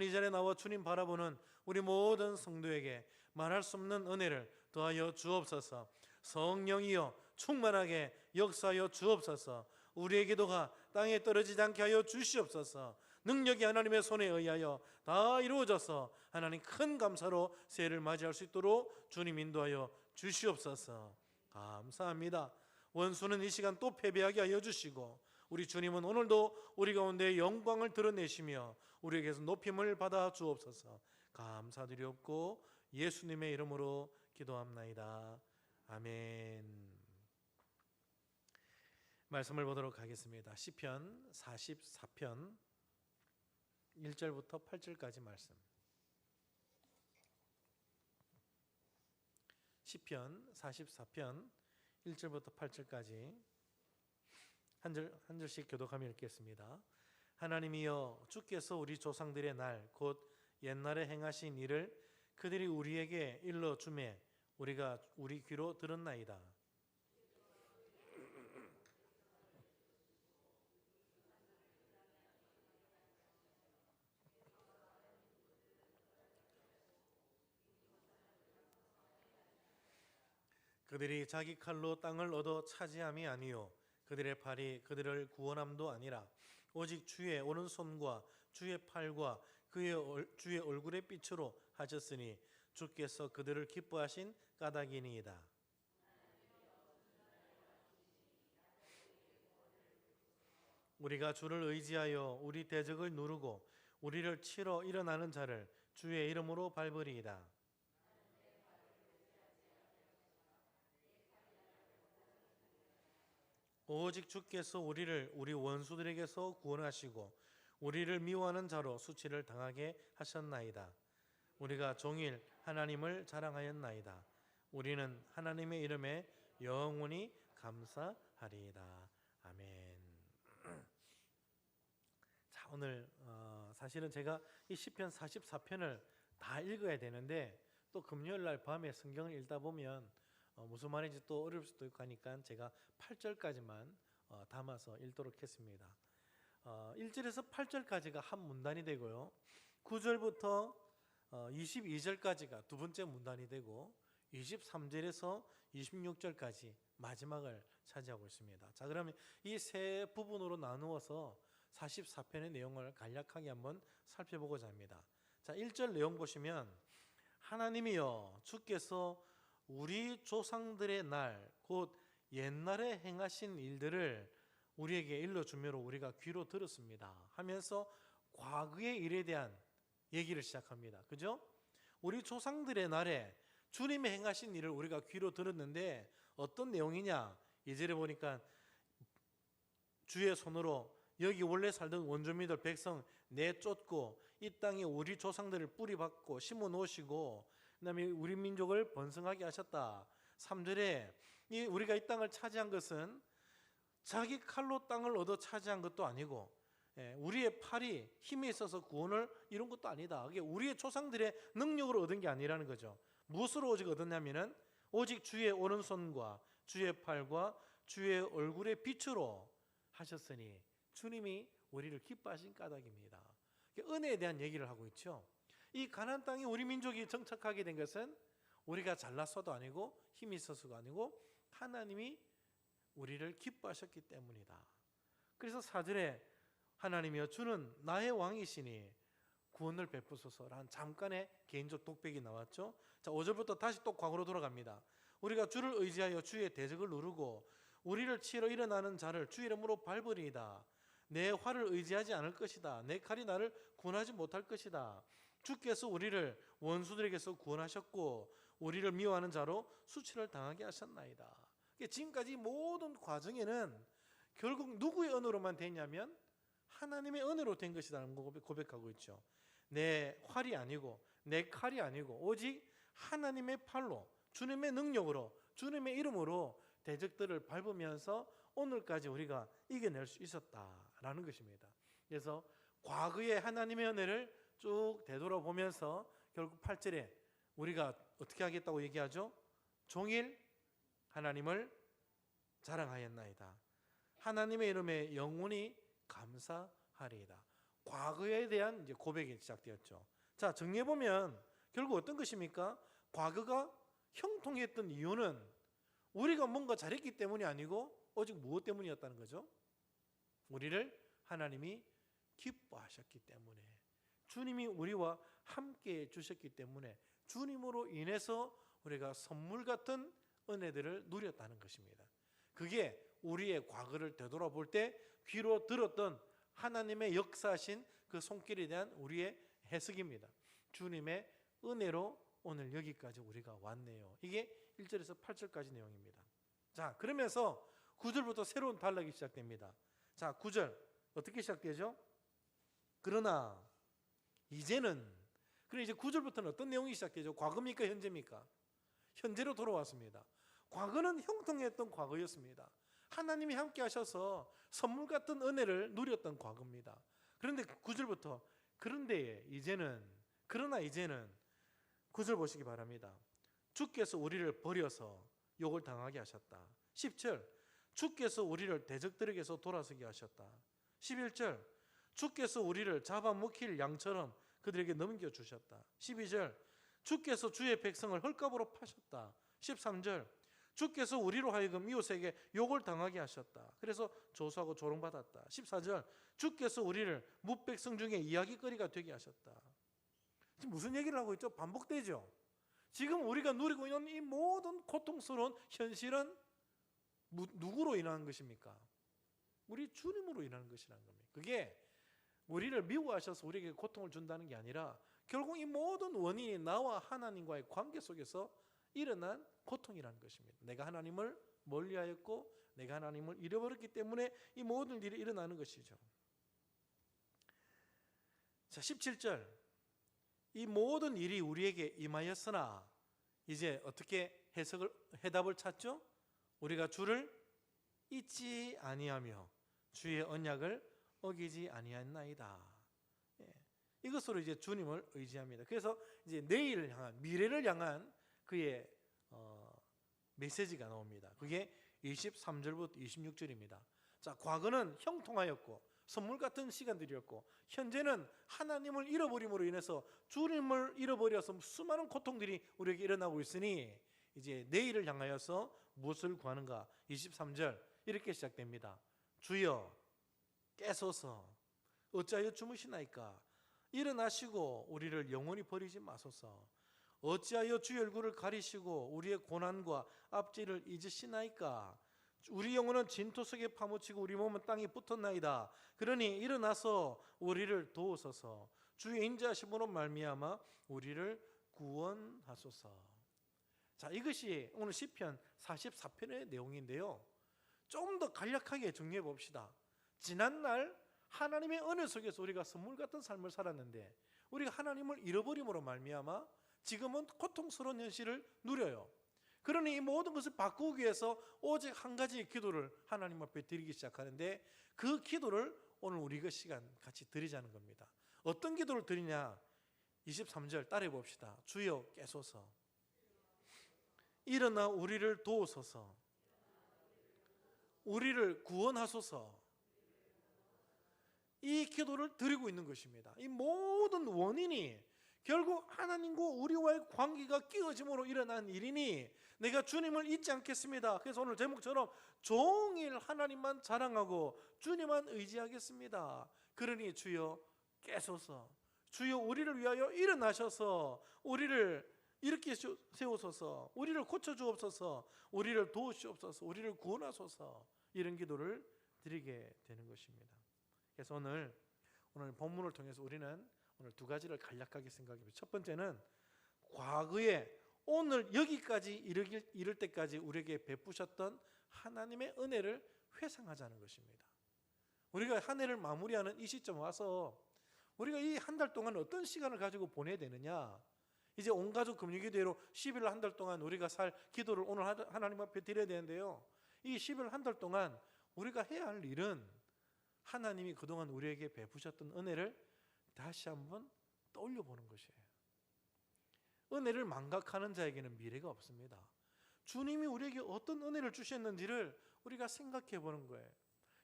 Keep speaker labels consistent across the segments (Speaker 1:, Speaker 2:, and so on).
Speaker 1: 오늘 이 자리에 나와 주님 바라보는 우리 모든 성도에게 말할 수 없는 은혜를 더하여 주옵소서. 성령이여 충만하게 역사하여 주옵소서. 우리의 기도가 땅에 떨어지지 않게 하여 주시옵소서. 능력이 하나님의 손에 의하여 다 이루어져서 하나님 큰 감사로 새해를 맞이할 수 있도록 주님 인도하여 주시옵소서. 감사합니다. 원수는 이 시간 또 패배하게 하여 주시고 우리 주님은 오늘도 우리 가운데 영광을 드러내시며 우리에게서 높임을 받아 주옵소서. 감사드리옵고 예수님의 이름으로 기도합나이다. 아멘. 말씀을 보도록 하겠습니다. 시편 44편 1절부터 8절까지 말씀. 시편 44편 1절부터 8절까지 한 절 한 절씩 교독하며 읽겠습니다. 하나님이여 주께서 우리 조상들의 날 곧 옛날에 행하신 일을 그들이 우리에게 일러 주매 우리가 우리 귀로 들었나이다. 그들이 자기 칼로 땅을 얻어 차지함이 아니요 그들의 팔이 그들을 구원함도 아니라 오직 주의 오른손과 주의 팔과 그의 얼- 주의 얼굴의 빛으로 하셨으니 주께서 그들을 기뻐하신 까닭이니이다. 우리가 주를 의지하여 우리 대적을 누르고 우리를 치러 일어나는 자를 주의 이름으로 밟으리이다. 오직 주께서 우리를 우리 원수들에게서 구원하시고 우리를 미워하는 자로 수치를 당하게 하셨나이다. 우리가 종일 하나님을 자랑하였나이다. 우리는 하나님의 이름에 영원히 감사하리이다. 아멘. 자 오늘 어, 사실은 제가 이 시편 44편을 다 읽어야 되는데 또 금요일 날 밤에 성경을 읽다 보면 어, 무슨 말인지 또 어려울 수도 있고 하니까 제가 8절까지만 어, 담아서 읽도록 했습니다. 어, 1절에서 8절까지가 한 문단이 되고요. 9절부터 어, 22절까지가 두 번째 문단이 되고 23절에서 26절까지 마지막을 차지하고 있습니다. 자, 그러면 이 세 부분으로 나누어서 44편의 내용을 간략하게 한번 살펴보고자 합니다. 자, 1절 내용 보시면 하나님이여 주께서 우리 조상들의 날 곧 옛날에 행하신 일들을 우리에게 일러 주므로 우리가 귀로 들었습니다. 하면서 과거의 일에 대한 얘기를 시작합니다. 그죠? 우리 조상들의 날에 주님의 행하신 일을 우리가 귀로 들었는데 어떤 내용이냐? 이절에 보니까 주의 손으로 여기 원래 살던 원주민들 백성 내쫓고 이 땅에 우리 조상들을 뿌리 박고 심어 놓으시고 그다음에 우리 민족을 번성하게 하셨다. 3절에 이 우리가 이 땅을 차지한 것은 자기 칼로 땅을 얻어 차지한 것도 아니고 예, 우리의 팔이 힘이 있어서 구원을 이룬 것도 아니다. 그게 우리의 조상들의 능력으로 얻은 게 아니라는 거죠. 무엇으로 오직 얻었냐면은 오직 주의 오른손과 주의 팔과 주의 얼굴의 빛으로 하셨으니 주님이 우리를 기뻐하신 까닭입니다. 은혜에 대한 얘기를 하고 있죠. 이 가나안 땅에 우리 민족이 정착하게 된 것은 우리가 잘났어도 아니고 힘이 있어서가 아니고 하나님이 우리를 기뻐하셨기 때문이다. 그래서 사절에 하나님이여 주는 나의 왕이시니 구원을 베푸소서라는 잠깐의 개인적 독백이 나왔죠. 자, 5절부터 다시 또 과거로 돌아갑니다. 우리가 주를 의지하여 주의 대적을 누르고 우리를 치러 일어나는 자를 주 이름으로 밟으리이다. 내 활을 의지하지 않을 것이다. 내 칼이 나를 구원하지 못할 것이다. 주께서 우리를 원수들에게서 구원하셨고 우리를 미워하는 자로 수치를 당하게 하셨나이다. 지금까지 모든 과정에는 결국 누구의 은혜로만 됐냐면 하나님의 은혜로 된 것이라는 걸 고백하고 있죠. 내 활이 아니고 내 칼이 아니고 오직 하나님의 팔로 주님의 능력으로 주님의 이름으로 대적들을 밟으면서 오늘까지 우리가 이겨낼 수 있었다라는 것입니다. 그래서 과거의 하나님의 은혜를 쭉 되돌아보면서 결국 8절에 우리가 어떻게 하겠다고 얘기하죠? 종일 하나님을 자랑하였나이다. 하나님의 이름에 영원히 감사하리이다. 과거에 대한 이제 고백이 시작되었죠. 자, 정리해 보면 결국 어떤 것입니까? 과거가 형통했던 이유는 우리가 뭔가 잘했기 때문이 아니고 오직 무엇 때문이었다는 거죠? 우리를 하나님이 기뻐하셨기 때문에 주님이 우리와 함께 해 주셨기 때문에 주님으로 인해서 우리가 선물 같은 은혜들을 누렸다는 것입니다. 그게 우리의 과거를 되돌아볼 때 귀로 들었던 하나님의 역사하신 그 손길에 대한 우리의 해석입니다. 주님의 은혜로 오늘 여기까지 우리가 왔네요. 이게 1절에서 8절까지 내용입니다. 자, 그러면서 9절부터 새로운 단락이 시작됩니다. 자, 9절 어떻게 시작되죠? 그러나 이제는 그럼 이제 9절부터는 어떤 내용이 시작되죠? 과거입니까? 현재입니까? 현재로 돌아왔습니다. 과거는 형통했던 과거였습니다. 하나님이 함께 하셔서 선물 같은 은혜를 누렸던 과거입니다. 그런데 9절부터 그런데 이제는 그러나 이제는 9절 보시기 바랍니다. 주께서 우리를 버려서 욕을 당하게 하셨다. 10절 주께서 우리를 대적들에게서 돌아서게 하셨다. 11절 주께서 우리를 잡아먹힐 양처럼 그들에게 넘겨 주셨다. 12절 주께서 주의 백성을 헐값으로 파셨다. 13절 주께서 우리로 하여금 이웃에게 욕을 당하게 하셨다. 그래서 조소하고 조롱받았다. 14절 주께서 우리를 무백성 중에 이야기거리가 되게 하셨다. 지금 무슨 얘기를 하고 있죠? 반복되죠. 지금 우리가 누리고 있는 이 모든 고통스러운 현실은 무- 누구로 인한 것입니까? 우리 주님으로 인한 것이라는 겁니다. 그게 우리를 미워하셔서 우리에게 고통을 준다는 게 아니라 결국 이 모든 원인이 나와 하나님과의 관계 속에서 일어난 고통이라는 것입니다. 내가 하나님을 멀리하였고 내가 하나님을 잃어버렸기 때문에 이 모든 일이 일어나는 것이죠. 자, 17절. 이 모든 일이 우리에게 임하였으나 이제 어떻게 해석을 해답을 찾죠? 우리가 주를 잊지 아니하며 주의 언약을 어기지 아니하나이다. 예. 이것으로 이제 주님을 의지합니다. 그래서 이제 내일을 향한 미래를 향한 그의 어, 메시지가 나옵니다. 그게 23절부터 26절입니다. 자, 과거는 형통하였고 선물 같은 시간들이었고 현재는 하나님을 잃어버림으로 인해서 주님을 잃어버려서 수많은 고통들이 우리에게 일어나고 있으니 이제 내일을 향하여서 무엇을 구하는가? 23절 이렇게 시작됩니다. 주여 깨소서. 어찌하여 주무시나이까? 일어나시고 우리를 영원히 버리지 마소서. 어찌하여 주의 얼굴을 가리시고 우리의 고난과 앞질을 잊으시나이까? 우리 영혼은 진토 속에 파묻히고 우리 몸은 땅에 붙었나이다. 그러니 일어나서 우리를 도우소서. 주의 인자하심으로 말미암아 우리를 구원하소서. 자 이것이 오늘 시편 44편의 내용인데요. 좀 더 간략하게 정리해 봅시다 지난 날 하나님의 은혜 속에서 우리가 선물 같은 삶을 살았는데 우리가 하나님을 잃어버림으로 말미암아 지금은 고통스러운 현실을 누려요. 그러니 이 모든 것을 바꾸기 위해서 오직 한 가지 기도를 하나님 앞에 드리기 시작하는데 그 기도를 오늘 우리 그 시간 같이 드리자는 겁니다. 어떤 기도를 드리냐? 23절 따라해 봅시다. 주여 깨소서. 일어나 우리를 도우소서. 우리를 구원하소서. 이 기도를 드리고 있는 것입니다. 이 모든 원인이 결국 하나님과 우리와의 관계가 끼어짐으로 일어난 일이니 내가 주님을 잊지 않겠습니다. 그래서 오늘 제목처럼 종일 하나님만 자랑하고 주님만 의지하겠습니다. 그러니 주여 깨소서 주여 우리를 위하여 일어나셔서 우리를 이렇게 세우소서 우리를 고쳐 주옵소서 우리를 도우시옵소서 우리를 구원하소서 이런 기도를 드리게 되는 것입니다. 그래서 오늘 오늘 본문을 통해서 우리는 오늘 두 가지를 간략하게 생각해 보죠. 첫 번째는 과거에 오늘 여기까지 이르길, 이를 때까지 우리에게 베푸셨던 하나님의 은혜를 회상하자는 것입니다. 우리가 한 해를 마무리하는 이 시점 와서 우리가 이 한 달 동안 어떤 시간을 가지고 보내야 되느냐? 이제 온 가족 금융기도회로 10일 한 달 동안 우리가 살 기도를 오늘 하나님 앞에 드려야 되는데요. 이 10일 한 달 동안 우리가 해야 할 일은 하나님이 그동안 우리에게 베푸셨던 은혜를 다시 한번 떠올려 보는 것이에요. 은혜를 망각하는 자에게는 미래가 없습니다. 주님이 우리에게 어떤 은혜를 주셨는지를 우리가 생각해 보는 거예요.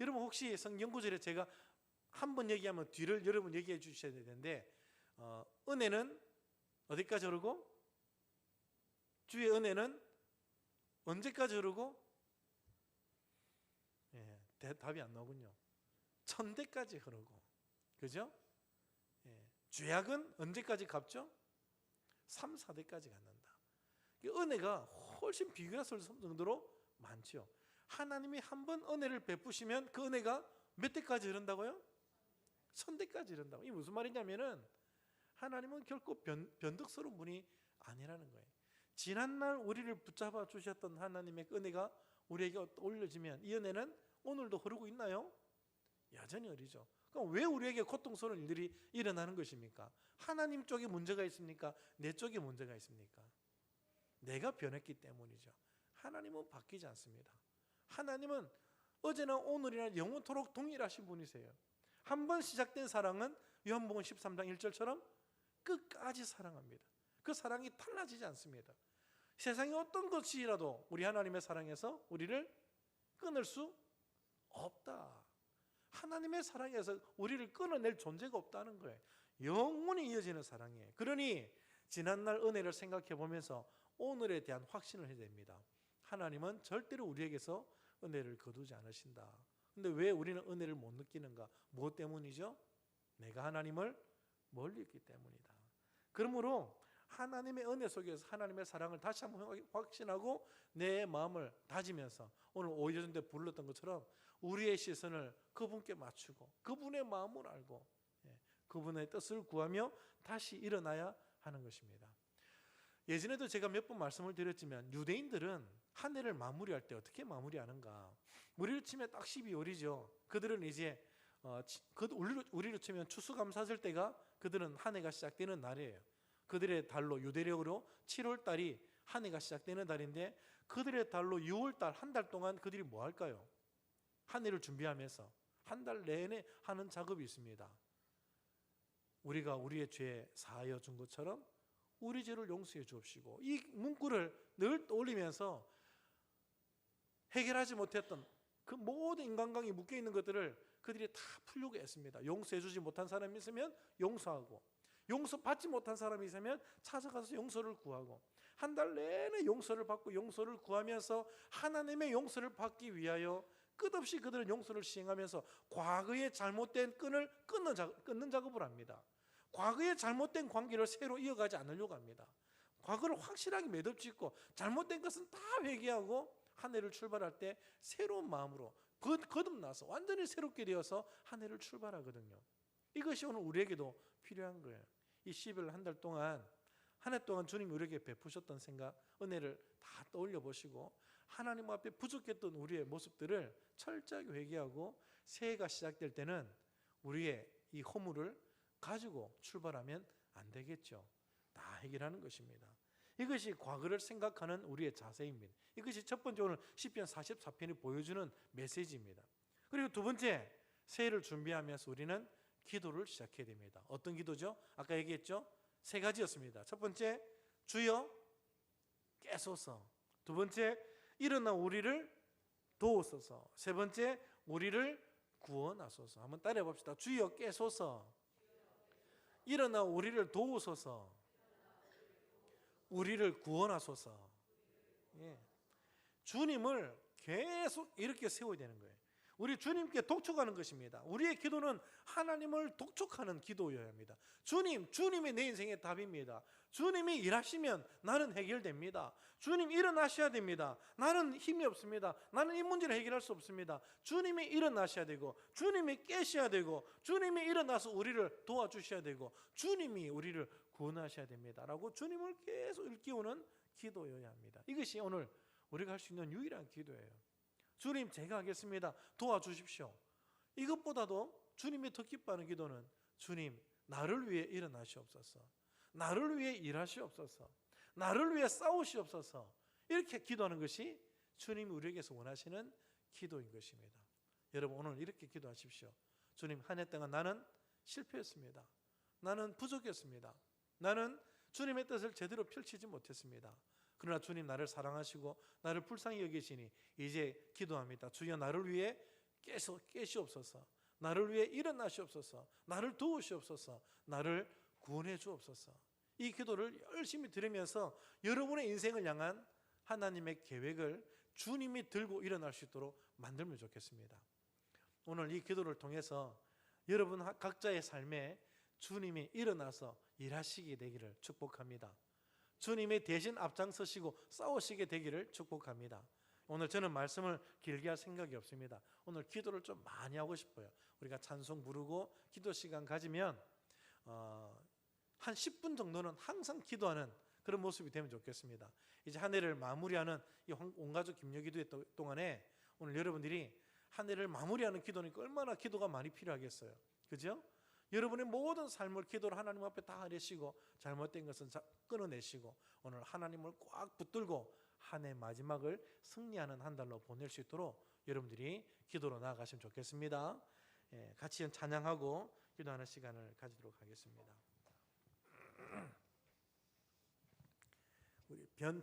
Speaker 1: 여러분 혹시 성경 구절에 제가 한 번 얘기하면 뒤를 여러분 얘기해 주셔야 되는데 어, 은혜는 어디까지 흐르고 주의 은혜는 언제까지 흐르고 예, 대, 답이 안 나오군요. 천대까지 흐르고 그죠? 예, 죄악은 언제까지 갚죠? 3, 4대까지 갖는다. 이 은혜가 훨씬 비교할 수 없을 정도로 많죠. 하나님이 한 번 은혜를 베푸시면 그 은혜가 몇 대까지 흐른다고요? 천대까지 흐른다고. 이게 무슨 말이냐면은 하나님은 결코 변, 변덕스러운 분이 아니라는 거예요. 지난날 우리를 붙잡아 주셨던 하나님의 그 은혜가 우리에게 올려지면 이 은혜는 오늘도 흐르고 있나요? 여전히 흐르죠. 그럼 왜 우리에게 고통스러운 일들이 일어나는 것입니까? 하나님 쪽에 문제가 있습니까? 내 쪽에 문제가 있습니까? 내가 변했기 때문이죠. 하나님은 바뀌지 않습니다. 하나님은 어제나 오늘이나 영원토록 동일하신 분이세요. 한 번 시작된 사랑은 요한복음 13장 1절처럼 끝까지 사랑합니다. 그 사랑이 달라지지 않습니다. 세상의 어떤 것이라도 우리 하나님의 사랑에서 우리를 끊을 수 없다. 하나님의 사랑에서 우리를 끊어낼 존재가 없다는 거예요. 영원히 이어지는 사랑이에요. 그러니 지난날 은혜를 생각해 보면서 오늘에 대한 확신을 해야 됩니다. 하나님은 절대로 우리에게서 은혜를 거두지 않으신다. 근데 왜 우리는 은혜를 못 느끼는가? 무엇 때문이죠? 내가 하나님을 멀리 있기 때문이다. 그러므로 하나님의 은혜 속에서 하나님의 사랑을 다시 한번 확신하고 내 마음을 다지면서 오늘 오이전 때 불렀던 것처럼 우리의 시선을 그분께 맞추고 그분의 마음을 알고 예, 그분의 뜻을 구하며 다시 일어나야 하는 것입니다. 예전에도 제가 몇 번 말씀을 드렸지만 유대인들은 한 해를 마무리할 때 어떻게 마무리하는가? 우리로 치면 딱 12월이죠. 그들은 이제 어, 그 우리로, 우리로 치면 추수감사절 때가 그들은 한 해가 시작되는 날이에요. 그들의 달로 유대력으로 7월 달이 한 해가 시작되는 달인데 그들의 달로 6월 달 한 달 동안 그들이 뭐 할까요? 한 해를 준비하면서 한 달 내내 하는 작업이 있습니다. 우리가 우리의 죄 사하여 준 것처럼 우리 죄를 용서해 주옵시고 이 문구를 늘 떠올리면서 해결하지 못했던 그 모든 인간관계에 묶여 있는 것들을 그들이 다 풀려고 했습니다. 용서해 주지 못한 사람이 있으면 용서하고 용서받지 못한 사람이 있으면 찾아가서 용서를 구하고 한 달 내내 용서를 받고 용서를 구하면서 하나님의 용서를 받기 위하여 끝없이 그들은 용서를 시행하면서 과거의 잘못된 끈을 끊는, 작, 끊는 작업을 합니다. 과거의 잘못된 관계를 새로 이어가지 않으려고 합니다. 과거를 확실하게 매듭짓고 잘못된 것은 다 회개하고 한 해를 출발할 때 새로운 마음으로 거듭나서 완전히 새롭게 되어서 한 해를 출발하거든요. 이것이 오늘 우리에게도 필요한 거예요. 이 11월 한달 동안 한 해 동안 주님 우리에게 베푸셨던 생각, 은혜를 다 떠올려 보시고 하나님 앞에 부족했던 우리의 모습들을 철저하게 회개하고 새해가 시작될 때는 우리의 이 허물을 가지고 출발하면 안 되겠죠. 다 해결하는 것입니다. 이것이 과거를 생각하는 우리의 자세입니다. 이것이 첫 번째 오늘 시편 44편이 보여주는 메시지입니다. 그리고 두 번째 새해를 준비하면서 우리는 기도를 시작해야 됩니다. 어떤 기도죠? 아까 얘기했죠? 세 가지였습니다. 첫 번째 주여 깨소서. 두 번째 일어나 우리를 도우소서. 세 번째 우리를 구원하소서. 한번 따라해 봅시다. 주여 깨소서. 일어나 우리를 도우소서. 우리를 구원하소서. 예. 주님을 계속 이렇게 세워야 되는 거예요. 우리 주님께 독촉하는 것입니다. 우리의 기도는 하나님을 독촉하는 기도여야 합니다. 주님, 주님이 내 인생의 답입니다. 주님이 일하시면 나는 해결됩니다. 주님 일어나셔야 됩니다. 나는 힘이 없습니다. 나는 이 문제를 해결할 수 없습니다. 주님이 일어나셔야 되고, 주님이 깨셔야 되고, 주님이 일어나서 우리를 도와주셔야 되고, 주님이 우리를 구원하셔야 됩니다. 라고 주님을 계속 일깨우는 기도여야 합니다. 이것이 오늘 우리가 할 수 있는 유일한 기도예요. 주님 제가 하겠습니다. 도와주십시오. 이것보다도 주님이 더 기뻐하는 기도는 주님 나를 위해 일어나시옵소서. 나를 위해 일하시옵소서. 나를 위해 싸우시옵소서. 이렇게 기도하는 것이 주님이 우리에게서 원하시는 기도인 것입니다. 여러분 오늘 이렇게 기도하십시오. 주님 한 해 동안 나는 실패했습니다. 나는 부족했습니다. 나는 주님의 뜻을 제대로 펼치지 못했습니다. 그러나 주님 나를 사랑하시고 나를 불쌍히 여기시니 이제 기도합니다. 주여 나를 위해 깨서 깨시옵소서. 나를 위해 일어나시옵소서. 나를 도우시옵소서. 나를 구원해 주옵소서. 이 기도를 열심히 들으면서 여러분의 인생을 향한 하나님의 계획을 주님이 들고 일어날 수 있도록 만들면 좋겠습니다. 오늘 이 기도를 통해서 여러분 각자의 삶에 주님이 일어나서 일하시게 되기를 축복합니다. 주님이 대신 앞장서시고 싸우시게 되기를 축복합니다. 오늘 저는 말씀을 길게 할 생각이 없습니다. 오늘 기도를 좀 많이 하고 싶어요. 우리가 찬송 부르고 기도 시간 가지면 어, 한 10분 정도는 항상 기도하는 그런 모습이 되면 좋겠습니다. 이제 한 해를 마무리하는 이 온가족 김여기도의 동안에 오늘 여러분들이 한 해를 마무리하는 기도니까 얼마나 기도가 많이 필요하겠어요. 그죠? 여러분의 모든 삶을 기도를 하나님 앞에 다 하시고 잘못된 것은 끊어내시고 오늘 하나님을 꽉 붙들고 한 해 마지막을 승리하는 한 달로 보낼 수 있도록 여러분들이 기도로 나아가시면 좋겠습니다. 예, 같이 찬양하고 기도하는 시간을 가지도록 하겠습니다. 우리 변찬